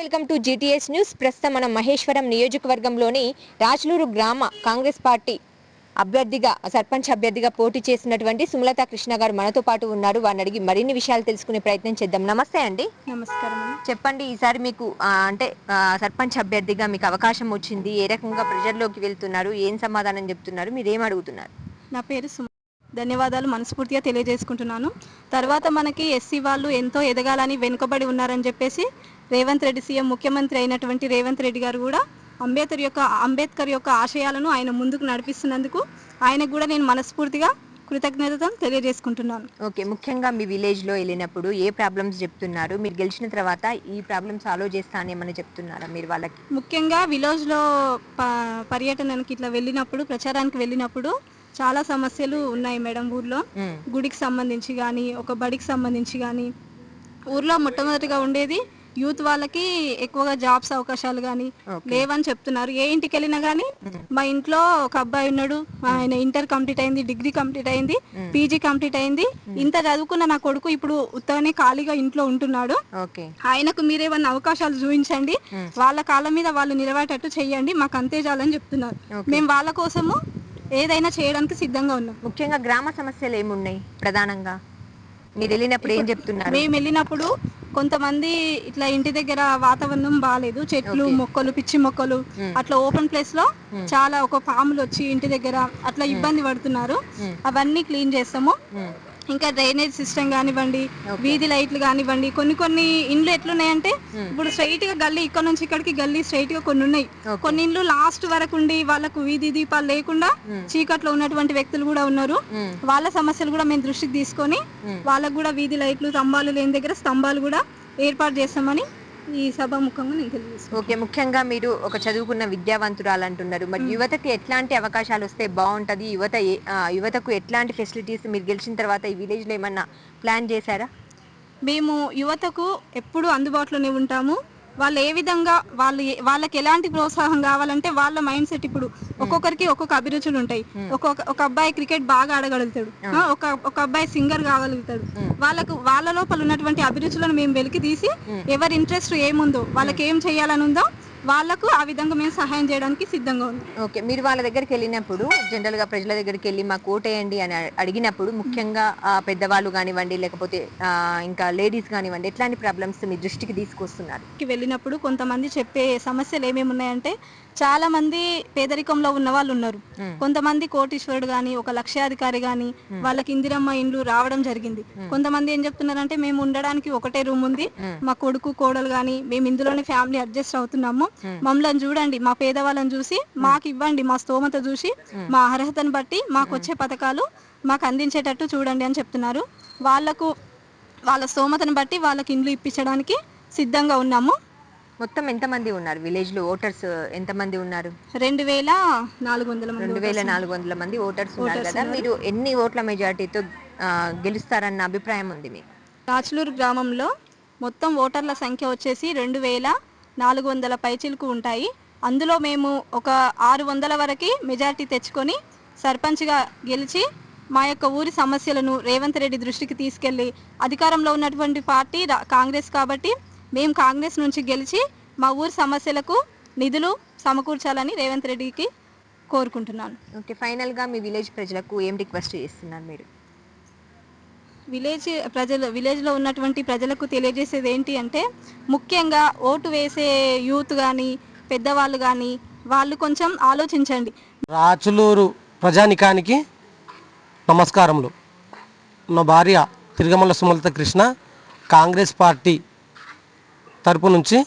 Welcome to GTS news ప్రస్తుతం మనం మహేశ్వరం నియోజకవర్గంలోని రాజలూరు గ్రామ కాంగ్రెస్ పార్టీ అభ్యర్థిగా సర్పంచ్ అభ్యర్థిగా పోటీ చేసినటువంటి సుమలత కృష్ణ గారు మనతో పాటు ఉన్నారు. వారిని అడిగి మరిన్ని విషయాలు తెలుసుకునే ప్రయత్నం చేద్దాం. నమస్తే అండి. నమస్కారం. చెప్పండి ఈసారి మీకు అంటే సర్పంచ్ అభ్యర్థిగా మీకు అవకాశం వచ్చింది. ఏ రకంగా ప్రజల్లోకి వెళ్తున్నారు? ఏం సమాధానం చెప్తున్నారు? మీరు ఏం అడుగుతున్నారు? నా పేరు సుమ ధన్యవాదాలు మనస్ఫూర్తిగా తెలియజేసుకుంటున్నాను. తర్వాత మనకి ఎస్సీ వాళ్ళు ఎంతో ఎదగాలని వెనుకబడి ఉన్నారని చెప్పేసి రేవంత్ రెడ్డి సీఎం ముఖ్యమంత్రి అయినటువంటి రేవంత్ రెడ్డి గారు కూడా అంబేద్కర్ యొక్క అంబేద్కర్ యొక్క ఆశయాలను ఆయన ముందుకు నడిపిస్తున్నందుకు ఆయనకు కూడా నేను మనస్ఫూర్తిగా కృతజ్ఞతలు తెలియజేసుకుంటున్నాను. ఓకే ముఖ్యంగా మీ విలేజ్లో వెళ్ళినప్పుడు ఏ ప్రాబ్లమ్స్ చెప్తున్నారు? మీరు గెలిచిన తర్వాత ఈ ప్రాబ్లమ్ సాల్వ్ చేస్తా అని ఏమని చెప్తున్నారా మీరు వాళ్ళకి? ముఖ్యంగా విలేజ్లో ప పర్యటనకి ఇట్లా వెళ్ళినప్పుడు ప్రచారానికి వెళ్ళినప్పుడు చాలా సమస్యలు ఉన్నాయి మేడం ఊర్లో. గుడికి సంబంధించి కానీ ఒక బడికి సంబంధించి కానీ ఊర్లో మొట్టమొదటిగా ఉండేది యూత్ వాళ్ళకి ఎక్కువగా జాబ్స్ అవకాశాలు కానీ. లేవని చెప్తున్నారు. ఏ ఇంటికి వెళ్ళినా కానీ మా ఇంట్లో ఒక అబ్బాయి ఉన్నాడు. ఆయన ఇంటర్ కంప్లీట్ అయింది డిగ్రీ కంప్లీట్ అయింది పీజీ కంప్లీట్ అయింది. ఇంత చదువుకున్న నా కొడుకు ఇప్పుడు ఉత్తగానే ఖాళీగా ఇంట్లో ఉంటున్నాడు. ఆయనకు మీరేమన్నా అవకాశాలు చూపించండి. వాళ్ళ కాళ్ళ మీద వాళ్ళు నిలబడేటట్టు చెయ్యండి మాకు అంతే చాలని చెప్తున్నారు. మేము వాళ్ళ కోసము ఏదైనా చేయడానికి సిద్ధంగా ఉన్నాం. ముఖ్యంగా గ్రామ సమస్యలు ఏమున్నాయి ప్రధానంగా? మీరు వెళ్ళినప్పుడు ఏం చెప్తున్నారు? మేము వెళ్ళినప్పుడు కొంతమంది ఇట్లా ఇంటి దగ్గర వాతావరణం బాగాలేదు చెట్లు మొక్కలు పిచ్చి మొక్కలు అట్లా ఓపెన్ ప్లేస్లో చాలా ఒక పాములు వచ్చి ఇంటి దగ్గర అట్లా ఇబ్బంది పడుతున్నారు. అవన్నీ క్లీన్ చేస్తాము. ఇంకా డ్రైనేజ్ సిస్టమ్ కానివ్వండి వీధి లైట్లు కానివ్వండి కొన్ని కొన్ని ఇండ్లు ఎట్లున్నాయంటే ఇప్పుడు స్ట్రైట్గా గల్లీ ఇక్కడ నుంచి ఇక్కడికి గల్లీ స్ట్రైట్గా కొన్ని ఉన్నాయి. కొన్ని ఇండ్లు లాస్ట్ వరకు ఉండి వాళ్ళకు వీధి దీపాలు లేకుండా చీకట్లో ఉన్నటువంటి వ్యక్తులు కూడా ఉన్నారు. వాళ్ళ సమస్యలు కూడా మేము దృష్టికి తీసుకొని వాళ్ళకు కూడా వీధి లైట్లు స్తంభాలు లేని దగ్గర స్తంభాలు కూడా ఏర్పాటు చేస్తామని ఈ సభ ముఖంగా నేను తెలియజేస్తాను ఓకే ముఖ్యంగా మీరు ఒక చదువుకున్న విద్యావంతురాలు అంటున్నారు మరి యువతకి ఎట్లాంటి అవకాశాలు వస్తే బాగుంటది? యువత యువతకు ఎట్లాంటి ఫెసిలిటీస్ మీరు గెలిచిన తర్వాత ఈ విలేజ్లో ఏమన్నా ప్లాన్ చేశారా? మేము యువతకు ఎప్పుడు అందుబాటులోనే ఉంటాము. వాళ్ళు ఏ విధంగా వాళ్ళు వాళ్ళకి ఎలాంటి ప్రోత్సాహం కావాలంటే వాళ్ళ మైండ్ సెట్ ఇప్పుడు ఒక్కొక్కరికి ఒక్కొక్క అభిరుచులు ఉంటాయి. ఒక్కొక్క ఒక అబ్బాయి క్రికెట్ బాగా ఆడగలుగుతాడు. ఆ, ఒక ఒక అబ్బాయి సింగర్ కాగలుగుతాడు. వాళ్ళకు వాళ్ళ లోపల ఉన్నటువంటి అభిరుచులను మేము వెలికి తీసి ఎవరి ఇంట్రెస్ట్ ఏముందో వాళ్ళకి ఏం చేయాలని ఉందో వాళ్ళకు ఆ విధంగా మేము సహాయం చేయడానికి సిద్ధంగా ఉన్నాం ఓకే మీరు వాళ్ళ దగ్గరికి వెళ్ళినప్పుడు జనరల్గా ప్రజల దగ్గరికి వెళ్ళి మాకు ఓటేయండి అని అడిగినప్పుడు ముఖ్యంగా ఆ, పెద్దవాళ్ళు కానివ్వండి లేకపోతే ఇంకా లేడీస్ కానివ్వండి ఎట్లాంటి ప్రాబ్లమ్స్ మీ దృష్టికి తీసుకొస్తున్నారు? వెళ్ళినప్పుడు కొంతమంది చెప్పే సమస్యలు ఏమేమి ఉన్నాయంటే చాలా మంది పేదరికంలో ఉన్న వాళ్ళు ఉన్నారు. కొంతమంది కోటీశ్వరుడు గాని ఒక లక్షాధికారి గాని వాళ్ళకి ఇందిరమ్మ ఇండ్లు రావడం జరిగింది. కొంతమంది ఏం చెప్తున్నారంటే మేము ఉండడానికి ఒకటే రూమ్ ఉంది. మా కొడుకు కోడలు గాని మేము ఇందులోనే ఫ్యామిలీ అడ్జస్ట్ అవుతున్నాము. మమ్మల్ని చూడండి మా పేదవాళ్ళని చూసి మాకు ఇవ్వండి మా స్తోమత చూసి మా అర్హతను బట్టి మాకు వచ్చే పథకాలు మాకు అందించేటట్టు చూడండి అని చెప్తున్నారు. వాళ్ళకు వాళ్ళ స్తోమతను బట్టి వాళ్ళకి ఇండ్లు ఇప్పించడానికి సిద్ధంగా ఉన్నాము. మొత్తం ఎంతమంది ఉన్నారు? విలేజ్లో ఓటర్స్ ఎంతమంది ఉన్నారు? రెండు వేల నాలుగు వందల రెండు వేల నాలుగు వందల మంది ఓటర్స్ ఉన్నారు కదా. మీరు ఎన్ని ఓట్ల మెజార్టీతో గెలుస్తారన్న అభిప్రాయం ఉంది మీకు? రాచులూరు గ్రామంలో మొత్తం ఓటర్ల సంఖ్య వచ్చేసి రెండు వేల నాలుగు వందల పైచిలకు ఉంటాయి. అందులో మేము ఒక ఆరు వందల వరకు మెజారిటీ తెచ్చుకొని సర్పంచ్గా గెలిచి మా యొక్క ఊరి సమస్యలను రేవంత్ రెడ్డి దృష్టికి తీసుకెళ్ళి అధికారంలో ఉన్నటువంటి పార్టీ కాంగ్రెస్ కాబట్టి మేము కాంగ్రెస్ నుంచి గెలిచి మా ఊరి సమస్యలకు నిధులు సమకూర్చాలని రేవంత్ రెడ్డికి కోరుకుంటున్నాను. ఓకే ఫైనల్గా మీ విలేజ్ ప్రజలకు ఏం రిక్వెస్ట్ చేస్తున్నారు మీరు? విలేజ్ ప్రజలు విలేజ్లో ఉన్నటువంటి ప్రజలకు తెలియజేసేది ఏంటి అంటే ముఖ్యంగా ఓటు వేసే యూత్ కానీ పెద్దవాళ్ళు కానీ వాళ్ళు కొంచెం ఆలోచించండి. రాచులూరు ప్రజానికానికి నమస్కారములు. నా భార్య తిరుగమల సుమలత కృష్ణ కాంగ్రెస్ పార్టీ తరపు నుంచి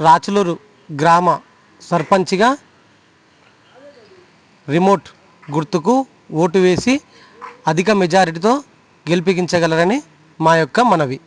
రాచులూరు గ్రామ సర్పంచ్గా రిమోట్ గుర్తుకు ఓటు వేసి అధిక మెజారిటీతో గెలిపించగలరని మా యొక్క మనవి.